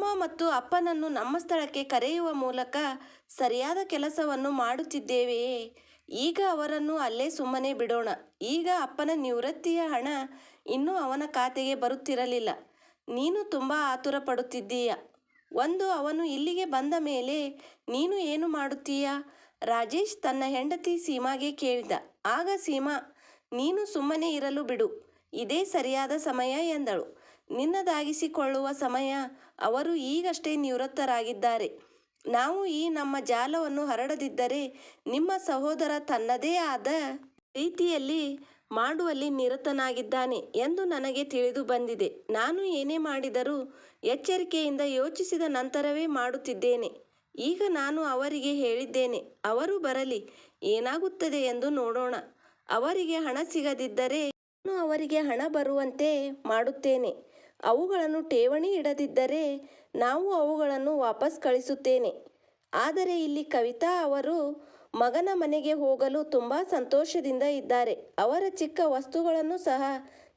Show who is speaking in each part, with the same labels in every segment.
Speaker 1: ಅಮ್ಮ ಮತ್ತು ಅಪ್ಪನನ್ನು ನಮ್ಮ ಸ್ಥಳಕ್ಕೆ ಕರೆಯುವ ಮೂಲಕ ಸರಿಯಾದ ಕೆಲಸವನ್ನು ಮಾಡುತ್ತಿದ್ದೇವೆಯೇ? ಈಗ ಅವರನ್ನು ಅಲ್ಲೇ ಸುಮ್ಮನೆ ಬಿಡೋಣ. ಈಗ ಅಪ್ಪನ ನಿವೃತ್ತಿಯ ಹಣ ಇನ್ನೂ ಅವನ ಖಾತೆಗೆ ಬರುತ್ತಿರಲಿಲ್ಲ. ನೀನು ತುಂಬ ಆತುರ ಪಡುತ್ತಿದ್ದೀಯ ಒಂದು, ಅವನು ಇಲ್ಲಿಗೆ ಬಂದ ಮೇಲೆ ನೀನು ಏನು ಮಾಡುತ್ತೀಯ? ರಾಜೇಶ್ ತನ್ನ ಹೆಂಡತಿ ಸೀಮಾಗೆ ಕೇಳಿದ. ಆಗ ಸೀಮಾ, ನೀನು ಸುಮ್ಮನೆ ಇರಲು ಬಿಡು. ಇದೇ ಸರಿಯಾದ ಸಮಯ ಎಂದಳು. ನಿನ್ನದಾಗಿಸಿಕೊಳ್ಳುವ ಸಮಯ ಅವರು ಈಗಷ್ಟೇ ನಿವೃತ್ತರಾಗಿದ್ದಾರೆ. ನಾವು ಈ ನಮ್ಮ ಜಾಲವನ್ನು ಹರಡದಿದ್ದರೆ ನಿಮ್ಮ ಸಹೋದರ ತನ್ನದೇ ಆದ ರೀತಿಯಲ್ಲಿ ಮಾಡುವಲ್ಲಿ ನಿರತನಾಗಿದ್ದಾನೆ ಎಂದು ನನಗೆ ತಿಳಿದು ಬಂದಿದೆ. ನಾನು ಏನೇ ಮಾಡಿದರೂ ಎಚ್ಚರಿಕೆಯಿಂದ ಯೋಚಿಸಿದ ನಂತರವೇ ಮಾಡುತ್ತಿದ್ದೇನೆ. ಈಗ ನಾನು ಅವರಿಗೆ ಹೇಳಿದ್ದೇನೆ, ಅವರು ಬರಲಿ, ಏನಾಗುತ್ತದೆ ಎಂದು ನೋಡೋಣ. ಅವರಿಗೆ ಹಣ ಸಿಗದಿದ್ದರೆ ನಾನು ಅವರಿಗೆ ಹಣ ಬರುವಂತೆ ಮಾಡುತ್ತೇನೆ. ಅವುಗಳನ್ನು ಠೇವಣಿ ಇಡದಿದ್ದರೆ ನಾವು ಅವುಗಳನ್ನು ವಾಪಸ್ ಕಳಿಸುತ್ತೇನೆ. ಆದರೆ ಇಲ್ಲಿ ಕವಿತಾ ಅವರು ಮಗನ ಮನೆಗೆ ಹೋಗಲು ತುಂಬ ಸಂತೋಷದಿಂದ ಇದ್ದಾರೆ. ಅವರ ಚಿಕ್ಕ ವಸ್ತುಗಳನ್ನು ಸಹ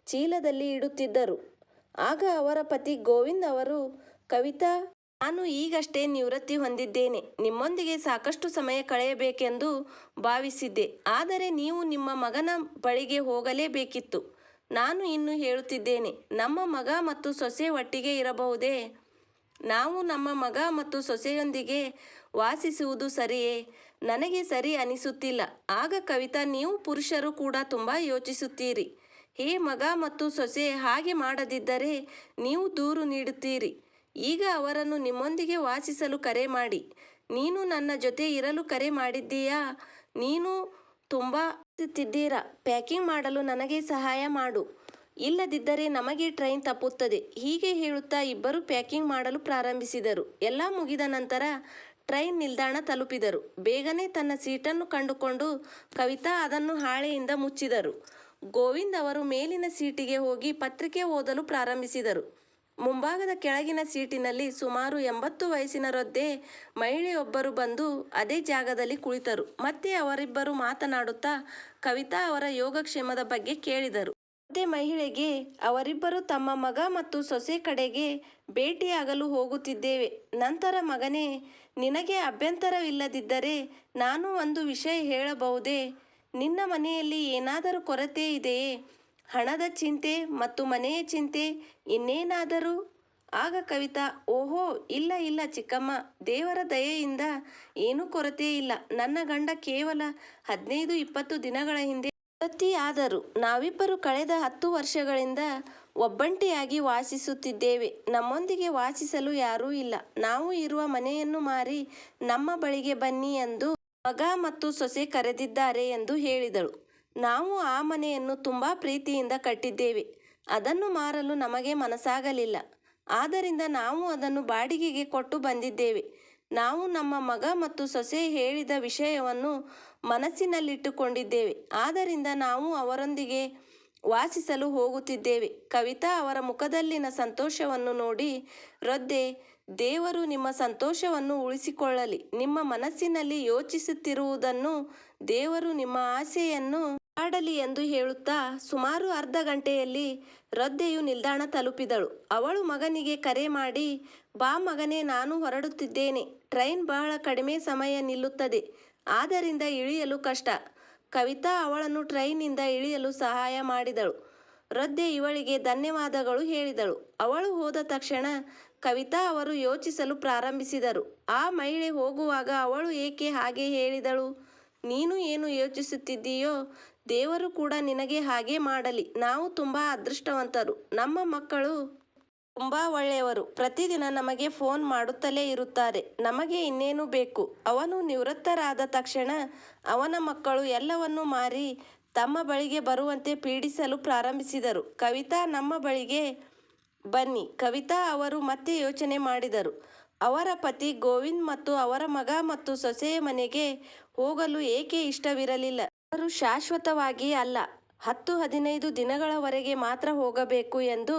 Speaker 1: ಚೀಲದಲ್ಲಿ ಇಡುತ್ತಿದ್ದರು. ಆಗ ಅವರ ಪತಿ ಗೋವಿಂದ್ ಅವರು, ಕವಿತಾ, ನಾನು ಈಗಷ್ಟೇ ನಿವೃತ್ತಿ ಹೊಂದಿದ್ದೇನೆ. ನಿಮ್ಮೊಂದಿಗೆ ಸಾಕಷ್ಟು ಸಮಯ ಕಳೆಯಬೇಕೆಂದು ಭಾವಿಸಿದ್ದೆ. ಆದರೆ ನೀವು ನಿಮ್ಮ ಮಗನ ಬಳಿಗೆ ಹೋಗಲೇಬೇಕಿತ್ತು. ನಾನು ಇನ್ನು ಹೇಳುತ್ತಿದ್ದೇನೆ, ನಮ್ಮ ಮಗ ಮತ್ತು ಸೊಸೆ ಒಟ್ಟಿಗೆ ಇರಬಹುದೇ? ನಾವು ನಮ್ಮ ಮಗ ಮತ್ತು ಸೊಸೆಯೊಂದಿಗೆ ವಾಸಿಸುವುದು ಸರಿಯೇ? ನನಗೆ ಸರಿ ಅನಿಸುತ್ತಿಲ್ಲ, ಆಗ ಕವಿತಾ ನೀವು ಪುರುಷರು ಕೂಡ ತುಂಬ ಯೋಚಿಸುತ್ತೀರಿ. ಹೇ ಮಗ ಮತ್ತು ಸೊಸೆ, ಹಾಗೆ ಮಾಡದಿದ್ದರೆ ನೀವು ದೂರು ನೀಡುತ್ತೀರಿ. ಈಗ ಅವರನ್ನು ನಿಮ್ಮೊಂದಿಗೆ ವಾಸಿಸಲು ಕರೆ ಮಾಡಿ. ನೀನು ನನ್ನ ಜೊತೆ ಇರಲು ಕರೆ ಮಾಡಿದ್ದೀಯಾ? ನೀನು ತುಂಬ ತಿದ್ದೀರಾ ಪ್ಯಾಕಿಂಗ್ ಮಾಡಲು ನನಗೆ ಸಹಾಯ ಮಾಡು. ಇಲ್ಲದಿದ್ದರೆ ನಮಗೆ ಟ್ರೈನ್ ತಪ್ಪುತ್ತದೆ. ಹೀಗೆ ಹೇಳುತ್ತಾ ಇಬ್ಬರು ಪ್ಯಾಕಿಂಗ್ ಮಾಡಲು ಪ್ರಾರಂಭಿಸಿದರು. ಎಲ್ಲ ಮುಗಿದ ನಂತರ ಟ್ರೈನ್ ನಿಲ್ದಾಣ ತಲುಪಿದರು. ಬೇಗನೆ ತನ್ನ ಸೀಟನ್ನು ಕಂಡುಕೊಂಡು ಕವಿತಾ ಅದನ್ನು ಹಾಳೆಯಿಂದ ಮುಚ್ಚಿದರು. ಗೋವಿಂದ್ ಅವರು ಮೇಲಿನ ಸೀಟಿಗೆ ಹೋಗಿ ಪತ್ರಿಕೆ ಓದಲು ಪ್ರಾರಂಭಿಸಿದರು. ಮುಂಭಾಗದ ಕೆಳಗಿನ ಸೀಟಿನಲ್ಲಿ ಸುಮಾರು ಎಂಬತ್ತು ವಯಸ್ಸಿನ ವೃದ್ಧೆ ಮಹಿಳೆಯೊಬ್ಬರು ಬಂದು ಅದೇ ಜಾಗದಲ್ಲಿ ಕುಳಿತರು. ಮತ್ತೆ ಅವರಿಬ್ಬರು ಮಾತನಾಡುತ್ತಾ ಕವಿತಾ ಅವರ ಯೋಗಕ್ಷೇಮದ ಬಗ್ಗೆ ಕೇಳಿದರು. ವೃದ್ಧೆ ಮಹಿಳೆಗೆ ಅವರಿಬ್ಬರು ತಮ್ಮ ಮಗ ಮತ್ತು ಸೊಸೆ ಕಡೆಗೆ ಭೇಟಿಯಾಗಲು ಹೋಗುತ್ತಿದ್ದೇವೆ. ನಂತರ ಮಗನೇ, ನಿನಗೆ ಅಭ್ಯಂತರವಿಲ್ಲದಿದ್ದರೆ ನಾನು ಒಂದು ವಿಷಯ ಹೇಳಬಹುದೇ? ನಿನ್ನ ಮನೆಯಲ್ಲಿ ಏನಾದರೂ ಕೊರತೆ ಇದೆಯೇ? ಹಣದ ಚಿಂತೆ ಮತ್ತು ಮನೆಯ ಚಿಂತೆ ಇನ್ನೇನಾದರೂ? ಆಗ ಕವಿತಾ, ಓಹೋ, ಇಲ್ಲ ಇಲ್ಲ ಚಿಕ್ಕಮ್ಮ, ದೇವರ ದಯೆಯಿಂದ ಏನೂ ಕೊರತೆ ಇಲ್ಲ. ನನ್ನ ಗಂಡ ಕೇವಲ ಹದಿನೈದು, ಇಪ್ಪತ್ತು ದಿನಗಳ ಹಿಂದೆ ಆದರು. ನಾವಿಬ್ಬರು ಕಳೆದ ಹತ್ತು ವರ್ಷಗಳಿಂದ ಒಬ್ಬಂಟಿಯಾಗಿ ವಾಸಿಸುತ್ತಿದ್ದೇವೆ. ನಮ್ಮೊಂದಿಗೆ ವಾಸಿಸಲು ಯಾರೂ ಇಲ್ಲ. ನಾವು ಇರುವ ಮನೆಯನ್ನು ಮಾರಿ ನಮ್ಮ ಬಳಿಗೆ ಬನ್ನಿ ಎಂದು ಮಗ ಮತ್ತು ಸೊಸೆ ಕರೆದಿದ್ದಾರೆ ಎಂದು ಹೇಳಿದಳು. ನಾವು ಆ ಮನೆಯನ್ನು ತುಂಬ ಪ್ರೀತಿಯಿಂದ ಕಟ್ಟಿದ್ದೇವೆ. ಅದನ್ನು ಮಾರಲು ನಮಗೆ ಮನಸ್ಸಾಗಲಿಲ್ಲ. ಆದ್ದರಿಂದ ನಾವು ಅದನ್ನು ಬಾಡಿಗೆಗೆ ಕೊಟ್ಟು ಬಂದಿದ್ದೇವೆ. ನಾವು ನಮ್ಮ ಮಗ ಮತ್ತು ಸೊಸೆ ಹೇಳಿದ ವಿಷಯವನ್ನು ಮನಸ್ಸಿನಲ್ಲಿಟ್ಟುಕೊಂಡಿದ್ದೇವೆ. ಆದ್ದರಿಂದ ನಾವು ಅವರೊಂದಿಗೆ ವಾಸಿಸಲು ಹೋಗುತ್ತಿದ್ದೇವೆ. ಕವಿತಾ ಅವರ ಮುಖದಲ್ಲಿನ ಸಂತೋಷವನ್ನು ನೋಡಿ, ರದ್ದೆ, ದೇವರು ನಿಮ್ಮ ಸಂತೋಷವನ್ನು ಉಳಿಸಿಕೊಳ್ಳಲಿ. ನಿಮ್ಮ ಮನಸ್ಸಿನಲ್ಲಿ ಯೋಚಿಸುತ್ತಿರುವುದನ್ನು ದೇವರು ನಿಮ್ಮ ಆಸೆಯನ್ನು ಮಾಡಲಿ ಎಂದು ಹೇಳುತ್ತಾ ಸುಮಾರು ಅರ್ಧ ಗಂಟೆಯಲ್ಲಿ ರದ್ದೆಯು ನಿಲ್ದಾಣ ತಲುಪಿದಳು. ಅವಳು ಮಗನಿಗೆ ಕರೆ ಮಾಡಿ, ಬಾ ಮಗನೇ, ನಾನು ಹೊರಡುತ್ತಿದ್ದೇನೆ. ಟ್ರೈನ್ ಬಹಳ ಕಡಿಮೆ ಸಮಯ ನಿಲ್ಲುತ್ತದೆ. ಆದ್ದರಿಂದ ಇಳಿಯಲು ಕಷ್ಟ. ಕವಿತಾ ಅವಳನ್ನು ಟ್ರೈನಿಂದ ಇಳಿಯಲು ಸಹಾಯ ಮಾಡಿದಳು. ರದ್ದೆ ಇವಳಿಗೆ ಧನ್ಯವಾದಗಳು ಹೇಳಿದಳು. ಅವಳು ಹೋದ ತಕ್ಷಣ ಕವಿತಾ ಅವರು ಯೋಚಿಸಲು ಪ್ರಾರಂಭಿಸಿದರು. ಆ ಮಹಿಳೆ ಹೋಗುವಾಗ ಅವಳು ಏಕೆ ಹಾಗೆ ಹೇಳಿದಳು? ನೀನು ಏನು ಯೋಚಿಸುತ್ತಿದ್ದೀಯೋ ದೇವರು ಕೂಡ ನಿನಗೆ ಹಾಗೆ ಮಾಡಲಿ. ನಾವು ತುಂಬ ಅದೃಷ್ಟವಂತರು. ನಮ್ಮ ಮಕ್ಕಳು ತುಂಬ ಒಳ್ಳೆಯವರು. ಪ್ರತಿದಿನ ನಮಗೆ ಫೋನ್ ಮಾಡುತ್ತಲೇ ಇರುತ್ತಾರೆ. ನಮಗೆ ಇನ್ನೇನು ಬೇಕು? ಅವನು ನಿವೃತ್ತರಾದ ತಕ್ಷಣ ಅವನ ಮಕ್ಕಳು ಎಲ್ಲವನ್ನೂ ಮಾರಿ ತಮ್ಮ ಬಳಿಗೆ ಬರುವಂತೆ ಪೀಡಿಸಲು ಪ್ರಾರಂಭಿಸಿದರು. ಕವಿತಾ ನಮ್ಮ ಬಳಿಗೆ ಬನ್ನಿ. ಕವಿತಾ ಅವರು ಮತ್ತೆ ಯೋಚನೆ ಮಾಡಿದರು. ಅವರ ಪತಿ ಗೋವಿಂದ್ ಮತ್ತು ಅವರ ಮಗ ಮತ್ತು ಸೊಸೆಯ ಮನೆಗೆ ಹೋಗಲು ಏಕೆ ಇಷ್ಟವಿರಲಿಲ್ಲ? ಅವರು ಶಾಶ್ವತವಾಗಿ ಅಲ್ಲ, ಹತ್ತು ಹದಿನೈದು ದಿನಗಳವರೆಗೆ ಮಾತ್ರ ಹೋಗಬೇಕು ಎಂದು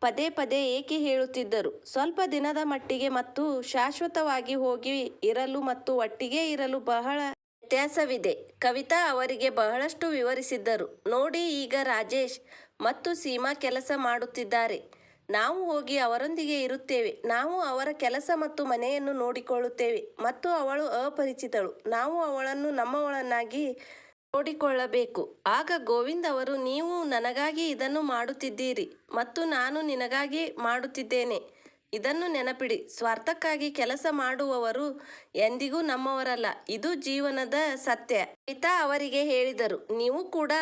Speaker 1: ಪದೇ ಪದೇ ಏಕೆ ಹೇಳುತ್ತಿದ್ದರು. ಸ್ವಲ್ಪ ದಿನದ ಮಟ್ಟಿಗೆ ಮತ್ತು ಶಾಶ್ವತವಾಗಿ ಹೋಗಿ ಇರಲು ಮತ್ತು ಒಟ್ಟಿಗೆ ಇರಲು ಬಹಳ ವ್ಯತ್ಯಾಸವಿದೆ. ಕವಿತಾ ಅವರಿಗೆ ಬಹಳಷ್ಟು ವಿವರಿಸಿದ್ದರು. ನೋಡಿ ಈಗ ರಾಜೇಶ್ ಮತ್ತು ಸೀಮಾ ಕೆಲಸ ಮಾಡುತ್ತಿದ್ದಾರೆ. ನಾವು ಹೋಗಿ ಅವರೊಂದಿಗೆ ಇರುತ್ತೇವೆ. ನಾವು ಅವರ ಕೆಲಸ ಮತ್ತು ಮನೆಯನ್ನು ನೋಡಿಕೊಳ್ಳುತ್ತೇವೆ ಮತ್ತು ಅವಳು ಅಪರಿಚಿತಳು. ನಾವು ಅವಳನ್ನು ನಮ್ಮವಳನ್ನಾಗಿ ನೋಡಿಕೊಳ್ಳಬೇಕು. ಆಗ ಗೋವಿಂದ್ ಅವರು, ನೀವು ನನಗಾಗಿ ಇದನ್ನು ಮಾಡುತ್ತಿದ್ದೀರಿ ಮತ್ತು ನಾನು ನಿನಗಾಗಿ ಮಾಡುತ್ತಿದ್ದೇನೆ. ಇದನ್ನು ನೆನಪಿಡಿ, ಸ್ವಾರ್ಥಕ್ಕಾಗಿ ಕೆಲಸ ಮಾಡುವವರು ಎಂದಿಗೂ ನಮ್ಮವರಲ್ಲ. ಇದು ಜೀವನದ ಸತ್ಯ. ಪಿತಾ ಅವರಿಗೆ ಹೇಳಿದರು, ನೀವು ಕೂಡ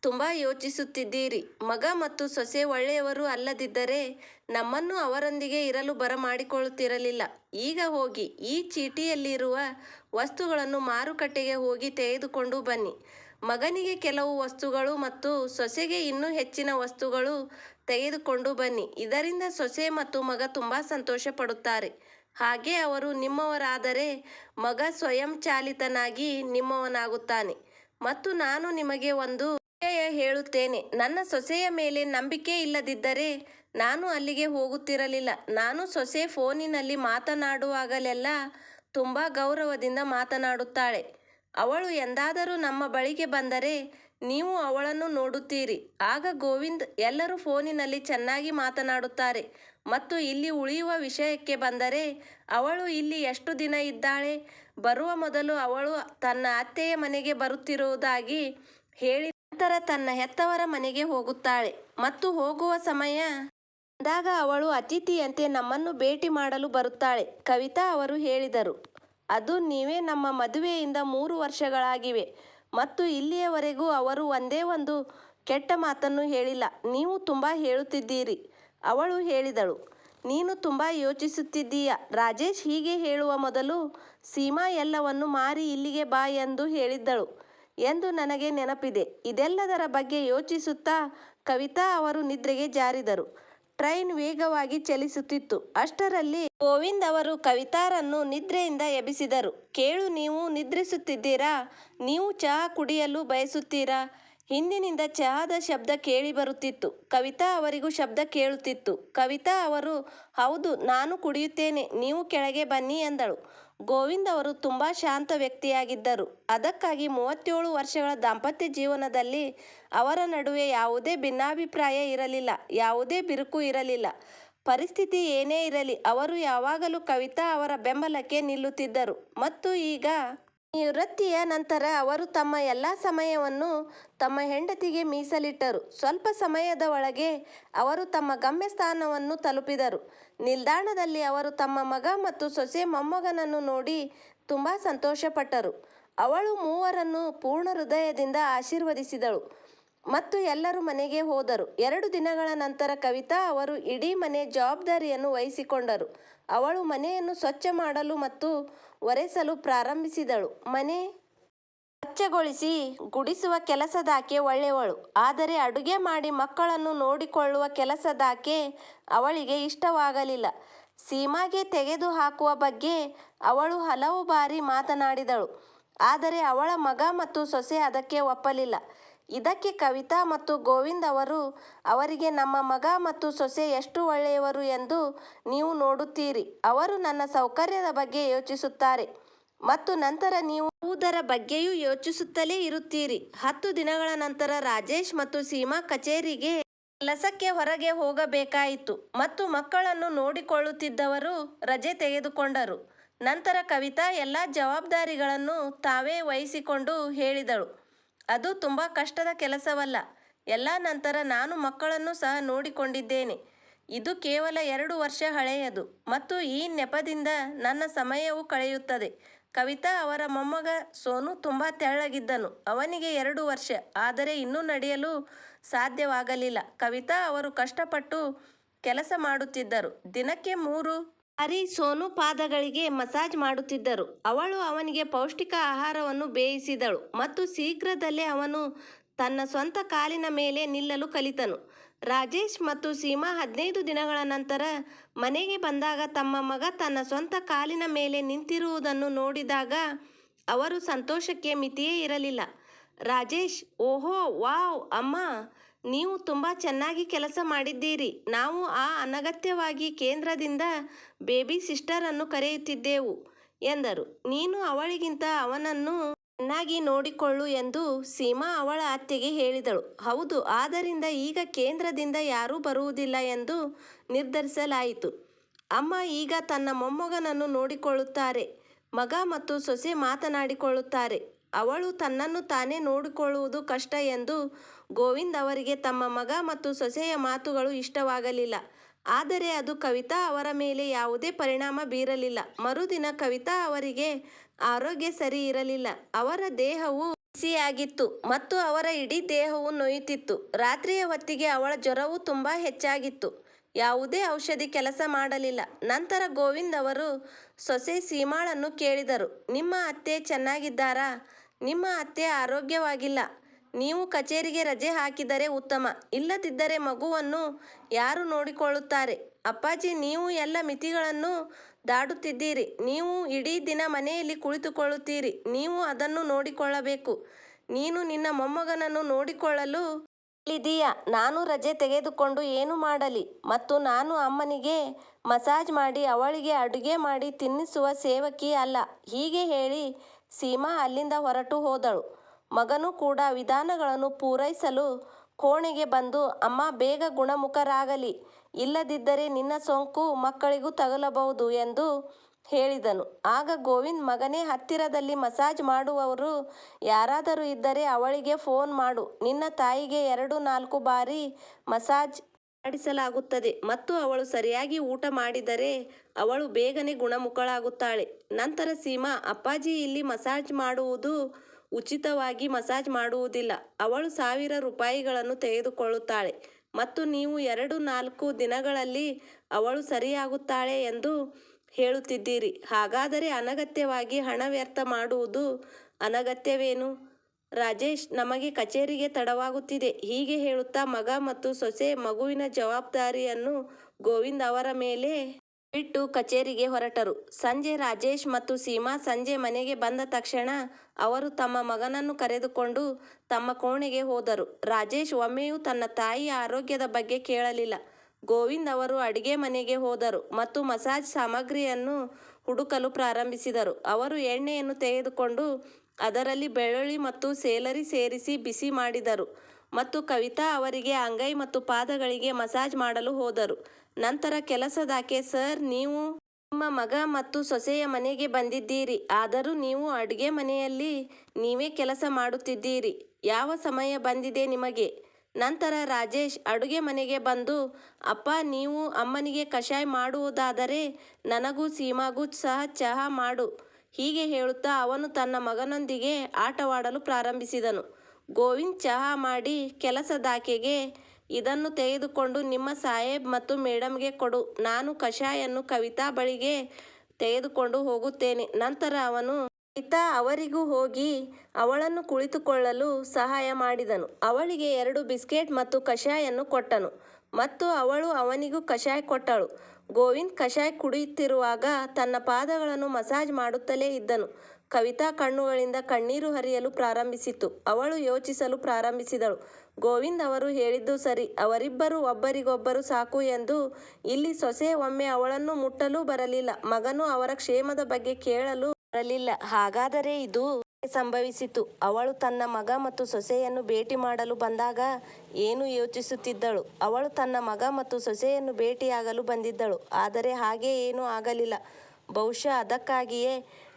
Speaker 1: ತುಂಬ ಯೋಚಿಸುತ್ತಿದ್ದೀರಿ. ಮಗ ಮತ್ತು ಸೊಸೆ ಒಳ್ಳೆಯವರು ಅಲ್ಲದಿದ್ದರೆ ನಮ್ಮನ್ನು ಅವರೊಂದಿಗೆ ಇರಲು ಬರಮಾಡಿಕೊಳ್ಳುತ್ತಿರಲಿಲ್ಲ. ಈಗ ಹೋಗಿ, ಈ ಚೀಟಿಯಲ್ಲಿರುವ ವಸ್ತುಗಳನ್ನು ಮಾರುಕಟ್ಟೆಗೆ ಹೋಗಿ ತೆಗೆದುಕೊಂಡು ಬನ್ನಿ. ಮಗನಿಗೆ ಕೆಲವು ವಸ್ತುಗಳು ಮತ್ತು ಸೊಸೆಗೆ ಇನ್ನೂ ಹೆಚ್ಚಿನ ವಸ್ತುಗಳು ತೆಗೆದುಕೊಂಡು ಬನ್ನಿ. ಇದರಿಂದ ಸೊಸೆ ಮತ್ತು ಮಗ ತುಂಬ ಸಂತೋಷ ಪಡುತ್ತಾರೆ ಹಾಗೆ ಅವರು ನಿಮ್ಮವರಾದರೆ ಮಗ ಸ್ವಯಂಚಾಲಿತನಾಗಿ ನಿಮ್ಮವನಾಗುತ್ತಾನೆ. ಮತ್ತು ನಾನು ನಿಮಗೆ ಒಂದು ಹೇಳುತ್ತೇನೆ. ನನ್ನ ಸೊಸೆಯ ಮೇಲೆ ನಂಬಿಕೆ ಇಲ್ಲದಿದ್ದರೆ ನಾನು ಅಲ್ಲಿಗೆ ಹೋಗುತ್ತಿರಲಿಲ್ಲ. ನಾನು ಸೊಸೆ ಫೋನಿನಲ್ಲಿ ಮಾತನಾಡುವಾಗಲೆಲ್ಲ ತುಂಬ ಗೌರವದಿಂದ ಮಾತನಾಡುತ್ತಾಳೆ. ಅವಳು ಎಂದಾದರೂ ನಮ್ಮ ಬಳಿಗೆ ಬಂದರೆ ನೀವು ಅವಳನ್ನು ನೋಡುತ್ತೀರಿ. ಆಗ ಗೋವಿಂದ್ ಎಲ್ಲರೂ ಫೋನಿನಲ್ಲಿ ಚೆನ್ನಾಗಿ ಮಾತನಾಡುತ್ತಾರೆ. ಮತ್ತು ಇಲ್ಲಿ ಉಳಿಯುವ ವಿಷಯಕ್ಕೆ ಬಂದರೆ ಅವಳು ಇಲ್ಲಿ ಎಷ್ಟು ದಿನ ಇದ್ದಾಳೆ? ಬರುವ ಮೊದಲು ಅವಳು ತನ್ನ ಅತ್ತೆಯ ಮನೆಗೆ ಬರುತ್ತಿರುವುದಾಗಿ ಹೇಳಿ ನಂತರ ತನ್ನ ಹೆತ್ತವರ ಮನೆಗೆ ಹೋಗುತ್ತಾಳೆ. ಮತ್ತು ಹೋಗುವ ಸಮಯ ಬಂದಾಗ ಅವಳು ಅತಿಥಿಯಂತೆ ನಮ್ಮನ್ನು ಭೇಟಿ ಮಾಡಲು ಬರುತ್ತಾಳೆ. ಕವಿತಾ ಅವರು ಹೇಳಿದರು, ಅದು ನೀವೇ ನಮ್ಮ ಮದುವೆಯಿಂದ ಮೂರು ವರ್ಷಗಳಾಗಿವೆ ಮತ್ತು ಇಲ್ಲಿಯವರೆಗೂ ಅವರು ಒಂದೇ ಒಂದು ಕೆಟ್ಟ ಮಾತನ್ನು ಹೇಳಿಲ್ಲ. ನೀವು ತುಂಬ ಹೇಳುತ್ತಿದ್ದೀರಿ, ಅವಳು ಹೇಳಿದಳು. ನೀನು ತುಂಬ ಯೋಚಿಸುತ್ತಿದ್ದೀಯ? ರಾಜೇಶ್ ಹೀಗೆ ಹೇಳುವ ಮೊದಲು ಸೀಮಾ ಎಲ್ಲವನ್ನು ಮಾರಿ ಇಲ್ಲಿಗೆ ಬಾ ಎಂದು ಹೇಳಿದ್ದಳು ಎಂದು ನನಗೆ ನೆನಪಿದೆ. ಇದೆಲ್ಲದರ ಬಗ್ಗೆ ಯೋಚಿಸುತ್ತಾ ಕವಿತಾ ಅವರು ನಿದ್ರೆಗೆ ಜಾರಿದರು. ಟ್ರೈನ್ ವೇಗವಾಗಿ ಚಲಿಸುತ್ತಿತ್ತು. ಅಷ್ಟರಲ್ಲಿ ಗೋವಿಂದ್ ಅವರು ಕವಿತಾರನ್ನು ನಿದ್ರೆಯಿಂದ ಎಬ್ಬಿಸಿದರು. ಕೇಳು, ನೀವು ನಿದ್ರಿಸುತ್ತಿದ್ದೀರಾ? ನೀವು ಚಹಾ ಕುಡಿಯಲು ಬಯಸುತ್ತೀರಾ? ಹಿಂದಿನಿಂದ ಚಹಾದ ಶಬ್ದ ಕೇಳಿ ಬರುತ್ತಿತ್ತು. ಕವಿತಾ ಅವರಿಗೂ ಶಬ್ದ ಕೇಳುತ್ತಿತ್ತು. ಕವಿತಾ ಅವರು, ಹೌದು, ನಾನು ಕುಡಿಯುತ್ತೇನೆ. ನೀವು ಕೆಳಗೆ ಬನ್ನಿ ಎಂದಳು. ಗೋವಿಂದ್ ಅವರು ತುಂಬಾ ಶಾಂತ ವ್ಯಕ್ತಿಯಾಗಿದ್ದರು. ಅದಕ್ಕಾಗಿ ಮೂವತ್ತೇಳು ವರ್ಷಗಳ ದಾಂಪತ್ಯ ಜೀವನದಲ್ಲಿ ಅವರ ನಡುವೆ ಯಾವುದೇ ಭಿನ್ನಾಭಿಪ್ರಾಯ ಇರಲಿಲ್ಲ, ಯಾವುದೇ ಬಿರುಕು ಇರಲಿಲ್ಲ. ಪರಿಸ್ಥಿತಿ ಏನೇ ಇರಲಿ, ಅವರು ಯಾವಾಗಲೂ ಕವಿತಾ ಅವರ ಬೆಂಬಲಕ್ಕೆ ನಿಲ್ಲುತ್ತಿದ್ದರು. ಮತ್ತು ಈಗ ನಿವೃತ್ತಿಯ ನಂತರ ಅವರು ತಮ್ಮ ಎಲ್ಲ ಸಮಯವನ್ನು ತಮ್ಮ ಹೆಂಡತಿಗೆ ಮೀಸಲಿಟ್ಟರು. ಸ್ವಲ್ಪ ಸಮಯದ ಒಳಗೆ ಅವರು ತಮ್ಮ ಗಮ್ಯಸ್ಥಾನವನ್ನು ತಲುಪಿದರು. ನಿಲ್ದಾಣದಲ್ಲಿ ಅವರು ತಮ್ಮ ಮಗ ಮತ್ತು ಸೊಸೆ ಮೊಮ್ಮಗನನ್ನು ನೋಡಿ ತುಂಬ ಸಂತೋಷಪಟ್ಟರು. ಅವಳು ಮೂವರನ್ನು ಪೂರ್ಣ ಹೃದಯದಿಂದ ಆಶೀರ್ವದಿಸಿದಳು. ಮತ್ತು ಎಲ್ಲರೂ ಮನೆಗೆ ಹೋದರು. ಎರಡು ದಿನಗಳ ನಂತರ ಕವಿತಾ ಅವರು ಇಡೀ ಮನೆ ಜವಾಬ್ದಾರಿಯನ್ನು ವಹಿಸಿಕೊಂಡರು. ಅವಳು ಮನೆಯನ್ನು ಸ್ವಚ್ಛ ಮಾಡಲು ಮತ್ತು ಒರೆಸಲು ಪ್ರಾರಂಭಿಸಿದಳು. ಮನೆ ಸ್ವಚ್ಛಗೊಳಿಸಿ ಗುಡಿಸುವ ಕೆಲಸದಾಕೆ ಒಳ್ಳೆಯವಳು. ಆದರೆ ಅಡುಗೆ ಮಾಡಿ ಮಕ್ಕಳನ್ನು ನೋಡಿಕೊಳ್ಳುವ ಕೆಲಸದಾಕೆ ಅವಳಿಗೆ ಇಷ್ಟವಾಗಲಿಲ್ಲ. ಸೀಮಾಗೆ ತೆಗೆದು ಹಾಕುವ ಬಗ್ಗೆ ಅವಳು ಹಲವು ಬಾರಿ ಮಾತನಾಡಿದಳು. ಆದರೆ ಅವಳ ಮಗ ಮತ್ತು ಸೊಸೆ ಅದಕ್ಕೆ ಒಪ್ಪಲಿಲ್ಲ. ಇದಕ್ಕೆ ಕವಿತಾ ಮತ್ತು ಗೋವಿಂದ್ ಅವರು, ಅವರಿಗೆ ನಮ್ಮ ಮಗ ಮತ್ತು ಸೊಸೆ ಎಷ್ಟು ಒಳ್ಳೆಯವರು ಎಂದು ನೀವು ನೋಡುತ್ತೀರಿ. ಅವರು ನನ್ನ ಸೌಕರ್ಯದ ಬಗ್ಗೆ ಯೋಚಿಸುತ್ತಾರೆ ಮತ್ತು ನಂತರ ನೀವು ಯಾವುದರ ಬಗ್ಗೆಯೂ ಯೋಚಿಸುತ್ತಲೇ ಇರುತ್ತೀರಿ. ಹತ್ತು ದಿನಗಳ ನಂತರ ರಾಜೇಶ್ ಮತ್ತು ಸೀಮಾ ಕಚೇರಿಗೆ ಕೆಲಸಕ್ಕೆ ಹೊರಗೆ ಹೋಗಬೇಕಾಯಿತು ಮತ್ತು ಮಕ್ಕಳನ್ನು ನೋಡಿಕೊಳ್ಳುತ್ತಿದ್ದವರು ರಜೆ ತೆಗೆದುಕೊಂಡರು. ನಂತರ ಕವಿತಾ ಎಲ್ಲ ಜವಾಬ್ದಾರಿಗಳನ್ನು ತಾವೇ ವಹಿಸಿಕೊಂಡು ಹೇಳಿದಳು. ಅದು ತುಂಬ ಕಷ್ಟದ ಕೆಲಸವಲ್ಲ. ಎಲ್ಲ ನಂತರ ನಾನು ಮಕ್ಕಳನ್ನು ಸಹ ನೋಡಿಕೊಂಡಿದ್ದೇನೆ. ಇದು ಕೇವಲ ಎರಡು ವರ್ಷ ಹಳೆಯದು ಮತ್ತು ಈ ನೆಪದಿಂದ ನನ್ನ ಸಮಯವು ಕಳೆಯುತ್ತದೆ. ಕವಿತಾ ಅವರ ಮೊಮ್ಮಗ ಸೋನು ತುಂಬ ತೆಳ್ಳಗಿದ್ದನು. ಅವನಿಗೆ ಎರಡು ವರ್ಷ, ಆದರೆ ಇನ್ನೂ ನಡೆಯಲು ಸಾಧ್ಯವಾಗಲಿಲ್ಲ. ಕವಿತಾ ಅವರು ಕಷ್ಟಪಟ್ಟು ಕೆಲಸ ಮಾಡುತ್ತಿದ್ದರು. ದಿನಕ್ಕೆ ಮೂರು ಬಾರಿ ಸೋನು ಪಾದಗಳಿಗೆ ಮಸಾಜ್ ಮಾಡುತ್ತಿದ್ದರು. ಅವಳು ಅವನಿಗೆ ಪೌಷ್ಟಿಕ ಆಹಾರವನ್ನು ಬೇಯಿಸಿದಳು ಮತ್ತು ಶೀಘ್ರದಲ್ಲೇ ಅವನು ತನ್ನ ಸ್ವಂತ ಕಾಲಿನ ಮೇಲೆ ನಿಲ್ಲಲು ಕಲಿತನು. ರಾಜೇಶ್ ಮತ್ತು ಸೀಮಾ ಹದಿನೈದು ದಿನಗಳ ನಂತರ ಮನೆಗೆ ಬಂದಾಗ ತಮ್ಮ ಮಗ ತನ್ನ ಸ್ವಂತ ಕಾಲಿನ ಮೇಲೆ ನಿಂತಿರುವುದನ್ನು ನೋಡಿದಾಗ ಅವರು ಸಂತೋಷಕ್ಕೆ ಮಿತಿಯೇ ಇರಲಿಲ್ಲ. ರಾಜೇಶ್, ಓಹೋ, ವಾವ್, ಅಮ್ಮ ನೀವು ತುಂಬ ಚೆನ್ನಾಗಿ ಕೆಲಸ ಮಾಡಿದ್ದೀರಿ. ನಾವು ಆ ಅನಗತ್ಯವಾಗಿ ಕೇಂದ್ರದಿಂದ ಬೇಬಿ ಸಿಸ್ಟರನ್ನು ಕರೆಯುತ್ತಿದ್ದೆವು ಎಂದರು. ನೀನು ಅವಳಿಗಿಂತ ಅವನನ್ನು ಚೆನ್ನಾಗಿ ನೋಡಿಕೊಳ್ಳು ಎಂದು ಸೀಮಾ ಅವಳ ಅತ್ತೆಗೆ ಹೇಳಿದಳು. ಹೌದು, ಆದ್ದರಿಂದ ಈಗ ಕೇಂದ್ರದಿಂದ ಯಾರೂ ಬರುವುದಿಲ್ಲ ಎಂದು ನಿರ್ಧರಿಸಲಾಯಿತು. ಅಮ್ಮ ಈಗ ತನ್ನ ಮೊಮ್ಮಗನನ್ನು ನೋಡಿಕೊಳ್ಳುತ್ತಾರೆ. ಮಗ ಮತ್ತು ಸೊಸೆ ಮಾತನಾಡಿಕೊಳ್ಳುತ್ತಾರೆ. ಅವಳು ತನ್ನನ್ನು ತಾನೇ ನೋಡಿಕೊಳ್ಳುವುದು ಕಷ್ಟ ಎಂದು ಗೋವಿಂದ್ ಅವರಿಗೆ ತಮ್ಮ ಮಗ ಮತ್ತು ಸೊಸೆಯ ಮಾತುಗಳು ಇಷ್ಟವಾಗಲಿಲ್ಲ. ಆದರೆ ಅದು ಕವಿತಾ ಅವರ ಮೇಲೆ ಯಾವುದೇ ಪರಿಣಾಮ ಬೀರಲಿಲ್ಲ. ಮರುದಿನ ಕವಿತಾ ಅವರಿಗೆ ಆರೋಗ್ಯ ಸರಿ ಇರಲಿಲ್ಲ. ಅವರ ದೇಹವು ಬಿಸಿಯಾಗಿತ್ತು ಮತ್ತು ಅವರ ಇಡೀ ದೇಹವು ನೋಯುತ್ತಿತ್ತು. ರಾತ್ರಿಯ ಹೊತ್ತಿಗೆ ಅವಳ ಜ್ವರವು ತುಂಬ ಹೆಚ್ಚಾಗಿತ್ತು. ಯಾವುದೇ ಔಷಧಿ ಕೆಲಸ ಮಾಡಲಿಲ್ಲ. ನಂತರ ಗೋವಿಂದ್ ಅವರು ಸೊಸೆ ಸೀಮಾಳನ್ನು ಕೇಳಿದರು. ನಿಮ್ಮ ಅತ್ತೆ ಚೆನ್ನಾಗಿದ್ದಾರಾ? ನಿಮ್ಮ ಅತ್ತೆ ಆರೋಗ್ಯವಾಗಿಲ್ಲ. ನೀವು ಕಚೇರಿಗೆ ರಜೆ ಹಾಕಿದರೆ ಉತ್ತಮ. ಇಲ್ಲದಿದ್ದರೆ ಮಗುವನ್ನು ಯಾರು ನೋಡಿಕೊಳ್ಳುತ್ತಾರೆ? ಅಪ್ಪಾಜಿ, ನೀವು ಎಲ್ಲ ಮಿತಿಗಳನ್ನು ದಾಡುತ್ತಿದ್ದೀರಿ. ನೀವು ಇಡೀ ದಿನ ಮನೆಯಲ್ಲಿ ಕುಳಿತುಕೊಳ್ಳುತ್ತೀರಿ. ನೀವು ಅದನ್ನು ನೋಡಿಕೊಳ್ಳಬೇಕು. ನೀನು ನಿನ್ನ ಮೊಮ್ಮಗನನ್ನು ನೋಡಿಕೊಳ್ಳಲು ಇಲ್ಲಿದೀಯಾ ನಾನು ರಜೆ ತೆಗೆದುಕೊಂಡು ಏನು ಮಾಡಲಿ? ಮತ್ತು ನಾನು ಅಮ್ಮನಿಗೆ ಮಸಾಜ್ ಮಾಡಿ ಅವಳಿಗೆ ಅಡುಗೆ ಮಾಡಿ ತಿನ್ನಿಸುವ ಸೇವಕಿ ಅಲ್ಲ. ಹೀಗೆ ಹೇಳಿ ಸೀಮಾ ಅಲ್ಲಿಂದ ಹೊರಟು ಹೋದಳು. ಮಗನು ಕೂಡ ವಿಧಾನಗಳನ್ನು ಪೂರೈಸಲು ಕೋಣೆಗೆ ಬಂದು, ಅಮ್ಮ, ಬೇಗ ಗುಣಮುಖರಾಗಲಿ. ಇಲ್ಲದಿದ್ದರೆ ನಿನ್ನ ಸೋಂಕು ಮಕ್ಕಳಿಗೂ ತಗಲಬಹುದು ಎಂದು ಹೇಳಿದನು. ಆಗ ಗೋವಿಂದ್ ಮಗನೇ ಹತ್ತಿರದಲ್ಲಿ ಮಸಾಜ್ ಮಾಡುವವರು ಯಾರಾದರೂ ಇದ್ದರೆ ಅವಳಿಗೆ ಫೋನ್ ಮಾಡು. ನಿನ್ನ ತಾಯಿಗೆ ಎರಡು ನಾಲ್ಕು ಬಾರಿ ಮಸಾಜ್ ಮಾಡಿಸಲಾಗುತ್ತದೆ ಮತ್ತು ಅವಳು ಸರಿಯಾಗಿ ಊಟ ಮಾಡಿದರೆ ಅವಳು ಬೇಗನೆ ಗುಣಮುಖಳಾಗುತ್ತಾಳೆ. ನಂತರ ಸೀಮಾ, ಅಪ್ಪಾಜಿ ಇಲ್ಲಿ ಮಸಾಜ್ ಮಾಡುವುದು ಉಚಿತವಾಗಿ ಮಸಾಜ್ ಮಾಡುವುದಿಲ್ಲ. ಅವಳು ಸಾವಿರ ರೂಪಾಯಿಗಳನ್ನು ತೆಗೆದುಕೊಳ್ಳುತ್ತಾಳೆ. ಮತ್ತು ನೀವು ಎರಡು ನಾಲ್ಕು ದಿನಗಳಲ್ಲಿ ಅವಳು ಸರಿಯಾಗುತ್ತಾಳೆ ಎಂದು ಹೇಳುತ್ತಿದ್ದೀರಿ. ಹಾಗಾದರೆ ಅನಗತ್ಯವಾಗಿ ಹಣ ವ್ಯರ್ಥ ಮಾಡುವುದು ಅನಗತ್ಯವೇನು? ರಾಜೇಶ್, ನಮಗೆ ಕಚೇರಿಗೆ ತಡವಾಗುತ್ತಿದೆ. ಹೀಗೆ ಹೇಳುತ್ತಾ ಮಗ ಮತ್ತು ಸೊಸೆ ಮಗುವಿನ ಜವಾಬ್ದಾರಿಯನ್ನು ಗೋವಿಂದ್ ಅವರ ಮೇಲೆ ಬಿಟ್ಟು ಕಚೇರಿಗೆ ಹೊರಟರು. ಸಂಜೆ ರಾಜೇಶ್ ಮತ್ತು ಸೀಮಾ ಸಂಜೆ ಮನೆಗೆ ಬಂದ ತಕ್ಷಣ ಅವರು ತಮ್ಮ ಮಗನನ್ನು ಕರೆದುಕೊಂಡು ತಮ್ಮ ಕೋಣೆಗೆ ಹೋದರು. ರಾಜೇಶ್, ಒಮ್ಮೆಯೂ ತನ್ನ ತಾಯಿಯ ಆರೋಗ್ಯದ ಬಗ್ಗೆ ಕೇಳಲಿಲ್ಲ. ಗೋವಿಂದ್ ಅವರು ಅಡಿಗೆ ಮನೆಗೆ ಹೋದರು ಮತ್ತು ಮಸಾಜ್ ಸಾಮಗ್ರಿಯನ್ನು ಹುಡುಕಲು ಪ್ರಾರಂಭಿಸಿದರು. ಅವರು ಎಣ್ಣೆಯನ್ನು ತೆಗೆದುಕೊಂಡು ಅದರಲ್ಲಿ ಬೆಳ್ಳುಳ್ಳಿ ಮತ್ತು ಸೇಲರಿ ಸೇರಿಸಿ ಬಿಸಿ ಮಾಡಿದರು ಮತ್ತು ಕವಿತಾ ಅವರಿಗೆ ಅಂಗೈ ಮತ್ತು ಪಾದಗಳಿಗೆ ಮಸಾಜ್ ಮಾಡಲು ಹೋದರು. ನಂತರ ಕೆಲಸದಾಕೆ, ಸರ್, ನೀವು ನಿಮ್ಮ ಮಗ ಮತ್ತು ಸೊಸೆಯ ಮನೆಗೆ ಬಂದಿದ್ದೀರಿ. ಆದರೂ ನೀವು ಅಡುಗೆ ಮನೆಯಲ್ಲಿ ನೀವೇ ಕೆಲಸ ಮಾಡುತ್ತಿದ್ದೀರಿ. ಯಾವ ಸಮಯ ಬಂದಿದೆ ನಿಮಗೆ? ನಂತರ ರಾಜೇಶ್, ಅಡುಗೆ ಮನೆಗೆ ಬಂದು, ಅಪ್ಪ, ನೀವು ಅಮ್ಮನಿಗೆ ಕಷಾಯ ಮಾಡುವುದಾದರೆ ನನಗೂ ಸೀಮಾಗೂ ಸಹ ಚಹಾ ಮಾಡು ಹೀಗೆ ಹೇಳುತ್ತಾ ಅವನು ತನ್ನ ಮಗನೊಂದಿಗೆ ಆಟವಾಡಲು ಪ್ರಾರಂಭಿಸಿದನು. ಗೋವಿಂದ್ ಚಹಾ ಮಾಡಿ ಕೆಲಸದಾಕೆಗೆ ಇದನ್ನು ತೆಗೆದುಕೊಂಡು ನಿಮ್ಮ ಸಾಹೇಬ್ ಮತ್ತು ಮೇಡಮ್ಗೆ ಕೊಡು. ನಾನು ಕಷಾಯನ್ನು ಕವಿತಾ ಬಳಿಗೆ ತೆಗೆದುಕೊಂಡು ಹೋಗುತ್ತೇನೆ. ನಂತರ ಅವನು ಕವಿತಾ ಅವರಿಗೂ ಹೋಗಿ ಅವಳನ್ನು ಕುಳಿತುಕೊಳ್ಳಲು ಸಹಾಯ ಮಾಡಿದನು. ಅವಳಿಗೆ ಎರಡು ಬಿಸ್ಕೆಟ್ ಮತ್ತು ಕಷಾಯನ್ನು ಕೊಟ್ಟನು. ಮತ್ತು ಅವಳು ಅವನಿಗೂ ಕಷಾಯ ಕೊಟ್ಟಳು. ಗೋವಿಂದ್ ಕಷಾಯ ಕುಡಿಯುತ್ತಿರುವಾಗ ತನ್ನ ಪಾದಗಳನ್ನು ಮಸಾಜ್ ಮಾಡುತ್ತಲೇ ಇದ್ದನು. ಕವಿತಾ ಕಣ್ಣುಗಳಿಂದ ಕಣ್ಣೀರು ಹರಿಯಲು ಪ್ರಾರಂಭಿಸಿತು ಅವಳು ಯೋಚಿಸಲು ಪ್ರಾರಂಭಿಸಿದಳು. ಗೋವಿಂದ್ ಅವರು ಹೇಳಿದ್ದು ಸರಿ. ಅವರಿಬ್ಬರು ಒಬ್ಬರಿಗೊಬ್ಬರು ಸಾಕು ಎಂದು ಇಲ್ಲಿ ಸೊಸೆ ಒಮ್ಮೆ ಅವಳನ್ನು ಮುಟ್ಟಲೂ ಬರಲಿಲ್ಲ. ಮಗನು ಅವರ ಕ್ಷೇಮದ ಬಗ್ಗೆ ಕೇಳಲು ಬರಲಿಲ್ಲ. ಹಾಗಾದರೆ ಇದು ಸಂಭವಿಸಿತು? ಅವಳು ತನ್ನ ಮಗ ಮತ್ತು ಸೊಸೆಯನ್ನು ಭೇಟಿ ಮಾಡಲು ಬಂದಾಗ ಏನು ಯೋಚಿಸುತ್ತಿದ್ದಳು? ಅವಳು ತನ್ನ ಮಗ ಮತ್ತು ಸೊಸೆಯನ್ನು ಭೇಟಿಯಾಗಲು ಬಂದಿದ್ದಳು. ಆದರೆ ಹಾಗೆ ಏನೂ ಆಗಲಿಲ್ಲ. ಬಹುಶಃ ಅದಕ್ಕಾಗಿಯೇ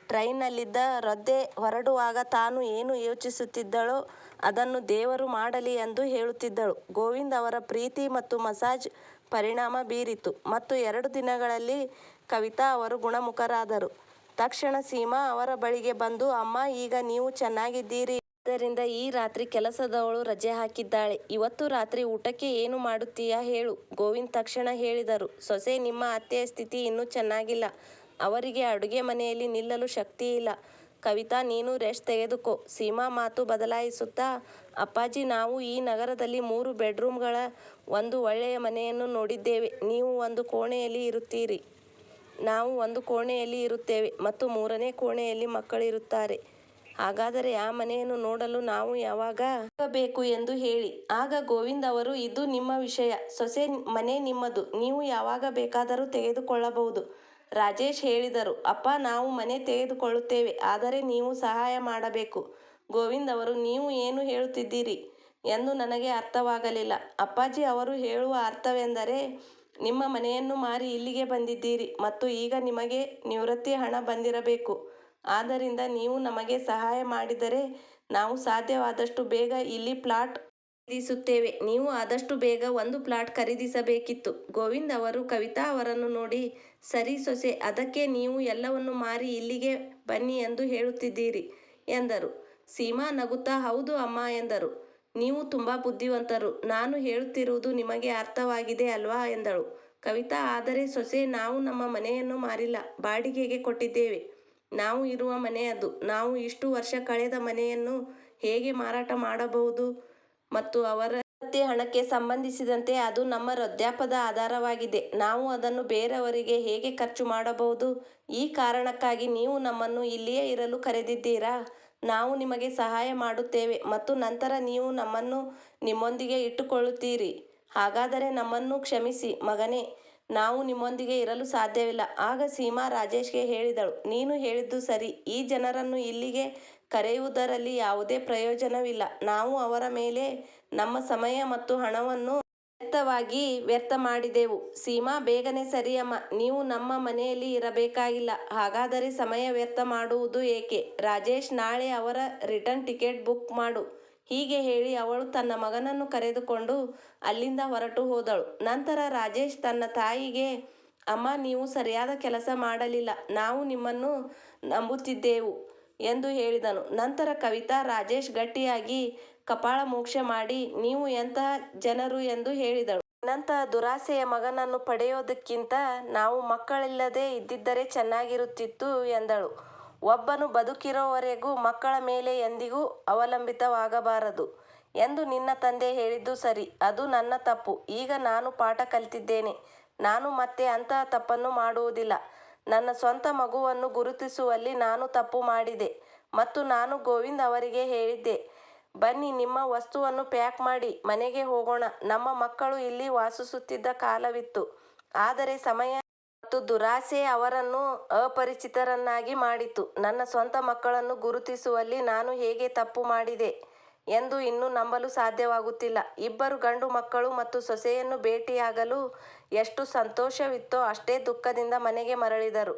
Speaker 1: ಟ್ರೈನ್ನಲ್ಲಿದ್ದ ರದ್ದೆ ಹೊರಡುವಾಗ ತಾನು ಏನು ಯೋಚಿಸುತ್ತಿದ್ದಳೋ ಅದನ್ನು ದೇವರು ಮಾಡಲಿ ಎಂದು ಹೇಳುತ್ತಿದ್ದಳು. ಗೋವಿಂದ್ ಅವರ ಪ್ರೀತಿ ಮತ್ತು ಮಸಾಜ್ ಪರಿಣಾಮ ಬೀರಿತು. ಮತ್ತು ಎರಡು ದಿನಗಳಲ್ಲಿ ಕವಿತಾ ಅವರು ಗುಣಮುಖರಾದರು. ತಕ್ಷಣ ಸೀಮಾ ಅವರ ಬಳಿಗೆ ಬಂದು, ಅಮ್ಮ, ಈಗ ನೀವು ಚೆನ್ನಾಗಿದ್ದೀರಿ. ಆದ್ದರಿಂದ ಈ ರಾತ್ರಿ ಕೆಲಸದವಳು ರಜೆ ಹಾಕಿದ್ದಾಳೆ. ಇವತ್ತು ರಾತ್ರಿ ಊಟಕ್ಕೆ ಏನು ಮಾಡುತ್ತೀಯಾ ಹೇಳು ಗೋವಿಂದ್ ತಕ್ಷಣ ಹೇಳಿದರು, ಸೊಸೆ, ನಿಮ್ಮ ಅತ್ತೆಯ ಸ್ಥಿತಿ ಇನ್ನೂ ಚೆನ್ನಾಗಿಲ್ಲ. ಅವರಿಗೆ ಅಡುಗೆ ಮನೆಯಲ್ಲಿ ನಿಲ್ಲಲು ಶಕ್ತಿ ಇಲ್ಲ ಕವಿತಾ, ನೀನು ರೆಸ್ಟ್ ತೆಗೆದುಕೋ. ಸೀಮಾ ಮಾತು ಬದಲಾಯಿಸುತ್ತಾ, ಅಪ್ಪಾಜಿ, ನಾವು ಈ ನಗರದಲ್ಲಿ ಮೂರು ಬೆಡ್ರೂಮ್ಗಳ ಒಂದು ಒಳ್ಳೆಯ ಮನೆಯನ್ನು ನೋಡಿದ್ದೇವೆ. ನೀವು ಒಂದು ಕೋಣೆಯಲ್ಲಿ ಇರುತ್ತೀರಿ. ನಾವು ಒಂದು ಕೋಣೆಯಲ್ಲಿ ಇರುತ್ತೇವೆ ಮತ್ತು ಮೂರನೇ ಕೋಣೆಯಲ್ಲಿ ಮಕ್ಕಳಿರುತ್ತಾರೆ ಹಾಗಾದರೆ ಆ ಮನೆಯನ್ನು ನೋಡಲು ನಾವು ಯಾವಾಗ ಹೋಗಬೇಕು ಎಂದು ಹೇಳಿ. ಆಗ ಗೋವಿಂದ್ ಅವರು, ಇದು ನಿಮ್ಮ ವಿಷಯ. ಸೊಸೆ ಮನೆ ನಿಮ್ಮದು. ನೀವು ಯಾವಾಗ ಬೇಕಾದರೂ ತೆಗೆದುಕೊಳ್ಳಬಹುದು. ರಾಜೇಶ್ ಹೇಳಿದರು, ಅಪ್ಪ, ನಾವು ಮನೆ ತೆಗೆದುಕೊಳ್ಳುತ್ತೇವೆ, ಆದರೆ ನೀವು ಸಹಾಯ ಮಾಡಬೇಕು. ಗೋವಿಂದ್ ಅವರು, ನೀವು ಏನು ಹೇಳುತ್ತಿದ್ದೀರಿ ಎಂದು ನನಗೆ ಅರ್ಥವಾಗಲಿಲ್ಲ. ಅಪ್ಪಾಜಿ ಅವರು ಹೇಳುವ ಅರ್ಥವೆಂದರೆ, ನಿಮ್ಮ ಮನೆಯನ್ನು ಮಾರಿ ಇಲ್ಲಿಗೆ ಬಂದಿದ್ದೀರಿ ಮತ್ತು ಈಗ ನಿಮಗೆ ನಿವೃತ್ತಿ ಹಣ ಬಂದಿರಬೇಕು. ಆದ್ದರಿಂದ ನೀವು ನಮಗೆ ಸಹಾಯ ಮಾಡಿದರೆ ನಾವು ಸಾಧ್ಯವಾದಷ್ಟು ಬೇಗ ಇಲ್ಲಿ ಪ್ಲಾಟ್ ಖರೀದಿಸುತ್ತೇವೆ ನೀವು ಆದಷ್ಟು ಬೇಗ ಒಂದು ಪ್ಲಾಟ್ ಖರೀದಿಸಬೇಕಿತ್ತು. ಗೋವಿಂದ್ ಅವರು ಕವಿತಾ ಅವರನ್ನು ನೋಡಿ, ಸರಿ ಸೊಸೆ, ಅದಕ್ಕೆ ನೀವು ಎಲ್ಲವನ್ನು ಮಾರಿ ಇಲ್ಲಿಗೆ ಬನ್ನಿ ಎಂದು ಹೇಳುತ್ತಿದ್ದೀರಿ ಎಂದರು. ಸೀಮಾ ನಗುತ್ತಾ, ಹೌದು ಅಮ್ಮ ಎಂದರು. ನೀವು ತುಂಬ ಬುದ್ಧಿವಂತರು. ನಾನು ಹೇಳುತ್ತಿರುವುದು ನಿಮಗೆ ಅರ್ಥವಾಗಿದೆ ಅಲ್ವಾ ಎಂದಳು. ಕವಿತಾ, ಆದರೆ ಸೊಸೆ, ನಾವು ನಮ್ಮ ಮನೆಯನ್ನು ಮಾರಿಲ್ಲ. ಬಾಡಿಗೆಗೆ ಕೊಟ್ಟಿದ್ದೇವೆ. ನಾವು ಇರುವ ಮನೆ ಅದು. ನಾವು ಇಷ್ಟು ವರ್ಷ ಕಳೆದ ಮನೆಯನ್ನು ಹೇಗೆ ಮಾರಾಟ ಮಾಡಬಹುದು? ಮತ್ತು ಅವರ ಹಣಕ್ಕೆ ಸಂಬಂಧಿಸಿದಂತೆ ಅದು ನಮ್ಮ ವೃದ್ಧಾಪದ ಆಧಾರವಾಗಿದೆ. ನಾವು ಅದನ್ನು ಬೇರೆಯವರಿಗೆ ಹೇಗೆ ಖರ್ಚು ಮಾಡಬಹುದು? ಈ ಕಾರಣಕ್ಕಾಗಿ ನೀವು ನಮ್ಮನ್ನು ಇಲ್ಲಿಯೇ ಇರಲು ಕರೆದಿದ್ದೀರಾ? ನಾವು ನಿಮಗೆ ಸಹಾಯ ಮಾಡುತ್ತೇವೆ ಮತ್ತು ನಂತರ ನೀವು ನಮ್ಮನ್ನು ನಿಮ್ಮೊಂದಿಗೆ ಇಟ್ಟುಕೊಳ್ಳುತ್ತೀರಿ. ಹಾಗಾದರೆ ನಮ್ಮನ್ನು ಕ್ಷಮಿಸಿ, ಮಗನೇ. ನಾವು ನಿಮ್ಮೊಂದಿಗೆ ಇರಲು ಸಾಧ್ಯವಿಲ್ಲ. ಆಗ ಸೀಮಾ ರಾಜೇಶ್ಗೆ ಹೇಳಿದಳು, ನೀನು ಹೇಳಿದ್ದು ಸರಿ. ಈ ಜನರನ್ನು ಇಲ್ಲಿಗೆ ಕರೆಯುವುದರಲ್ಲಿ ಯಾವುದೇ ಪ್ರಯೋಜನವಿಲ್ಲ. ನಾವು ಅವರ ಮೇಲೆ ನಮ್ಮ ಸಮಯ ಮತ್ತು ಹಣವನ್ನು ವ್ಯರ್ಥವಾಗಿ ವ್ಯರ್ಥ ಮಾಡಿದೆವು. ಸೀಮಾ, ಬೇಗನೆ ಸರಿಯಮ್ಮ ನೀವು ನಮ್ಮ ಮನೆಯಲ್ಲಿ ಇರಬೇಕಾಗಿಲ್ಲ. ಹಾಗಾದರೆ ಸಮಯ ವ್ಯರ್ಥ ಮಾಡುವುದು ಏಕೆ? ರಾಜೇಶ್, ನಾಳೆ ಅವರ ರಿಟರ್ನ್ ಟಿಕೆಟ್ ಬುಕ್ ಮಾಡು. ಹೀಗೆ ಹೇಳಿ ಅವಳು ತನ್ನ ಮಗನನ್ನು ಕರೆದುಕೊಂಡು ಅಲ್ಲಿಂದ ಹೊರಟು ಹೋದಳು. ನಂತರ ರಾಜೇಶ್ ತನ್ನ ತಾಯಿಗೆ, ಅಮ್ಮ, ನೀವು ಸರಿಯಾದ ಕೆಲಸ ಮಾಡಲಿಲ್ಲ. ನಾವು ನಿಮ್ಮನ್ನು ನಂಬುತ್ತಿದ್ದೆವು. ಎಂದು ಹೇಳಿದನು. ನಂತರ ಕವಿತಾ, ರಾಜೇಶ್ ಗಟ್ಟಿಯಾಗಿ ಕಪಾಳ ಮೋಕ್ಷ ಮಾಡಿ ನೀವು ಎಂತಹ ಜನರು ಎಂದು ಹೇಳಿದಳು. ನಂತರ ದುರಾಸೆಯ ಮಗನನ್ನು ಪಡೆಯೋದಕ್ಕಿಂತ ನಾವು ಮಕ್ಕಳಿಲ್ಲದೆ ಇದ್ದಿದ್ದರೆ ಚೆನ್ನಾಗಿರುತ್ತಿತ್ತು ಎಂದಳು. ಒಬ್ಬನು ಬದುಕಿರೋವರೆಗೂ ಮಕ್ಕಳ ಮೇಲೆ ಎಂದಿಗೂ ಅವಲಂಬಿತವಾಗಬಾರದು ಎಂದು ನಿನ್ನ ತಂದೆ ಹೇಳಿದ್ದು ಸರಿ. ಅದು ನನ್ನ ತಪ್ಪು. ಈಗ ನಾನು ಪಾಠ ಕಲಿತಿದ್ದೇನೆ. ನಾನು ಮತ್ತೆ ಅಂತಹ ತಪ್ಪನ್ನು ಮಾಡುವುದಿಲ್ಲ. ನನ್ನ ಸ್ವಂತ ಮಗುವನ್ನು ಗುರುತಿಸುವಲ್ಲಿ ನಾನು ತಪ್ಪು ಮಾಡಿದೆ ಮತ್ತು ನಾನು ಗೋವಿಂದ್ ಅವರಿಗೆ ಹೇಳಿದ್ದೆ, ಬನ್ನಿ ನಿಮ್ಮ ವಸ್ತುವನ್ನು ಪ್ಯಾಕ್ ಮಾಡಿ, ಮನೆಗೆ ಹೋಗೋಣ. ನಮ್ಮ ಮಕ್ಕಳು ಇಲ್ಲಿ ವಾಸಿಸುತ್ತಿದ್ದ ಕಾಲವಿತ್ತು. ಆದರೆ ಸಮಯ ಮತ್ತು ದುರಾಸೆ ಅವರನ್ನು ಅಪರಿಚಿತರನ್ನಾಗಿ ಮಾಡಿತು. ನನ್ನ ಸ್ವಂತ ಮಕ್ಕಳನ್ನು ಗುರುತಿಸುವಲ್ಲಿ ನಾನು ಹೇಗೆ ತಪ್ಪು ಮಾಡಿದೆ? ಎಂದು ಇನ್ನೂ ನಂಬಲು ಸಾಧ್ಯವಾಗುತ್ತಿಲ್ಲ. ಇಬ್ಬರು ಗಂಡು ಮಕ್ಕಳು ಮತ್ತು ಸೊಸೆಯನ್ನು ಭೇಟಿಯಾಗಲು ಎಷ್ಟು ಸಂತೋಷವಿತ್ತೋ ಅಷ್ಟೇ ದುಃಖದಿಂದ ಮನೆಗೆ ಮರಳಿದರು.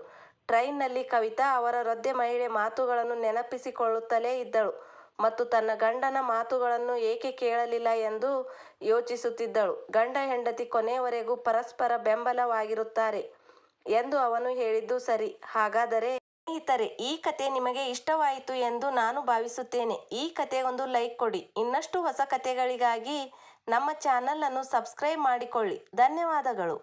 Speaker 1: ಟ್ರೈನ್ನಲ್ಲಿ ಕವಿತಾ ಅವರ ವೃದ್ಧೆ ಮಹಿಳೆ ಮಾತುಗಳನ್ನು ನೆನಪಿಸಿಕೊಳ್ಳುತ್ತಲೇ ಇದ್ದಳು ಮತ್ತು ತನ್ನ ಗಂಡನ ಮಾತುಗಳನ್ನು ಏಕೆ ಕೇಳಲಿಲ್ಲ ಎಂದು ಯೋಚಿಸುತ್ತಿದ್ದಳು. ಗಂಡ ಹೆಂಡತಿ ಕೊನೆಯವರೆಗೂ ಪರಸ್ಪರ ಬೆಂಬಲವಾಗಿರುತ್ತಾರೆ ಎಂದು ಅವನು ಹೇಳಿದ್ದು ಸರಿ. ಹಾಗಾದರೆ ಸ್ನೇಹಿತರೆ, ಈ ಕತೆ ನಿಮಗೆ ಇಷ್ಟವಾಯಿತು ಎಂದು ನಾನು ಭಾವಿಸುತ್ತೇನೆ. ಈ ಕತೆಗೊಂದು ಲೈಕ್ ಕೊಡಿ. ಇನ್ನಷ್ಟು ಹೊಸ ಕತೆಗಳಿಗಾಗಿ ನಮ್ಮ ಚಾನಲ್ ಅನ್ನು ಸಬ್ಸ್ಕ್ರೈಬ್ ಮಾಡಿಕೊಳ್ಳಿ. ಧನ್ಯವಾದಗಳು.